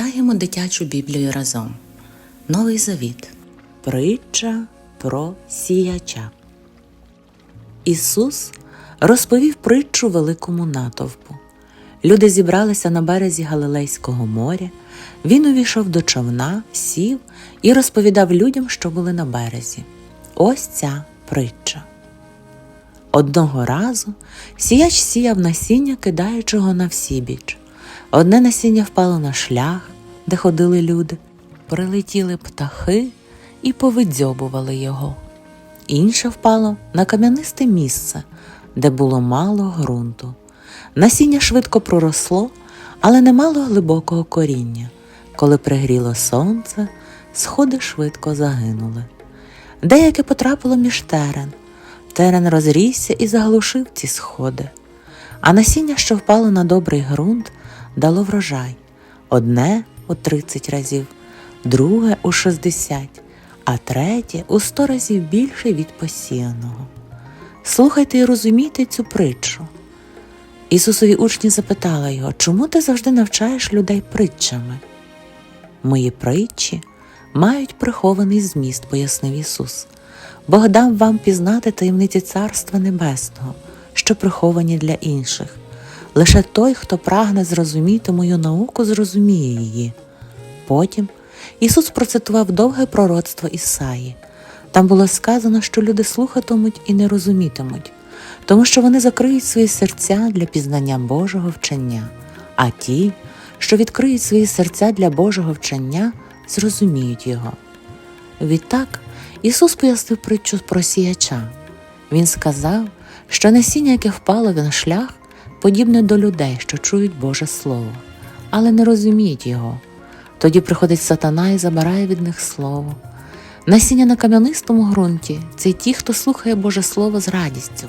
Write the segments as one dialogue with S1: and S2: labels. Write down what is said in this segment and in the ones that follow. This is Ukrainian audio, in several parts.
S1: Читаємо дитячу Біблію разом. Новий Завіт. Притча про сіяча. Ісус розповів притчу великому натовпу. Люди зібралися на березі Галилейського моря. Він увійшов до човна, сів і розповідав людям, що були на березі. Ось ця притча. Одного разу сіяч сіяв насіння, кидаючи його на всібіч. Одне насіння впало на шлях, де ходили люди, прилетіли птахи і повидзьобували його. Інше впало на кам'янисте місце, де було мало ґрунту. Насіння швидко проросло, але не мало глибокого коріння. Коли пригріло сонце, сходи швидко загинули. Деяке потрапило між терен. Терен розрісся і заглушив ці сходи. А насіння, що впало на добрий ґрунт, дало врожай одне у 30 разів, друге у 60, а третє у 100 разів більше від посіяного. Слухайте і розумійте цю притчу. Ісусові учні запитали його, чому ти завжди навчаєш людей притчами? Мої притчі мають прихований зміст, пояснив Ісус. Бог дав вам пізнати таємниці Царства Небесного, що приховані для інших. Лише той, хто прагне зрозуміти мою науку, зрозуміє її. Потім Ісус процитував довге пророцтво Ісаї. Там було сказано, що люди слухатимуть і не розумітимуть, тому що вони закриють свої серця для пізнання Божого вчення, а ті, що відкриють свої серця для Божого вчення, зрозуміють його. Відтак Ісус пояснив притчу про сіяча. Він сказав, що насіння, яке впало на шлях, подібне до людей, що чують Боже Слово, але не розуміють його. Тоді приходить сатана і забирає від них слово. Насіння на кам'янистому ґрунті це ті, хто слухає Боже Слово з радістю,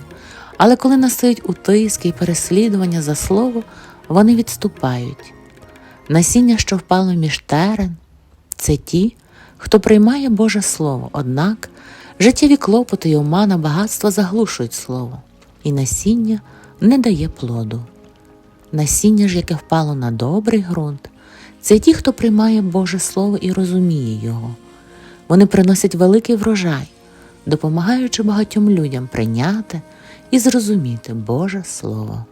S1: але коли настають утиски і переслідування за слово, вони відступають. Насіння, що впало між терен, це ті, хто приймає Боже Слово, однак життєві клопоти й омана багатства заглушують слово, і насіння не дає плоду. Насіння ж, яке впало на добрий ґрунт, це ті, хто приймає Боже Слово і розуміє його. Вони приносять великий врожай, допомагаючи багатьом людям прийняти і зрозуміти Боже Слово.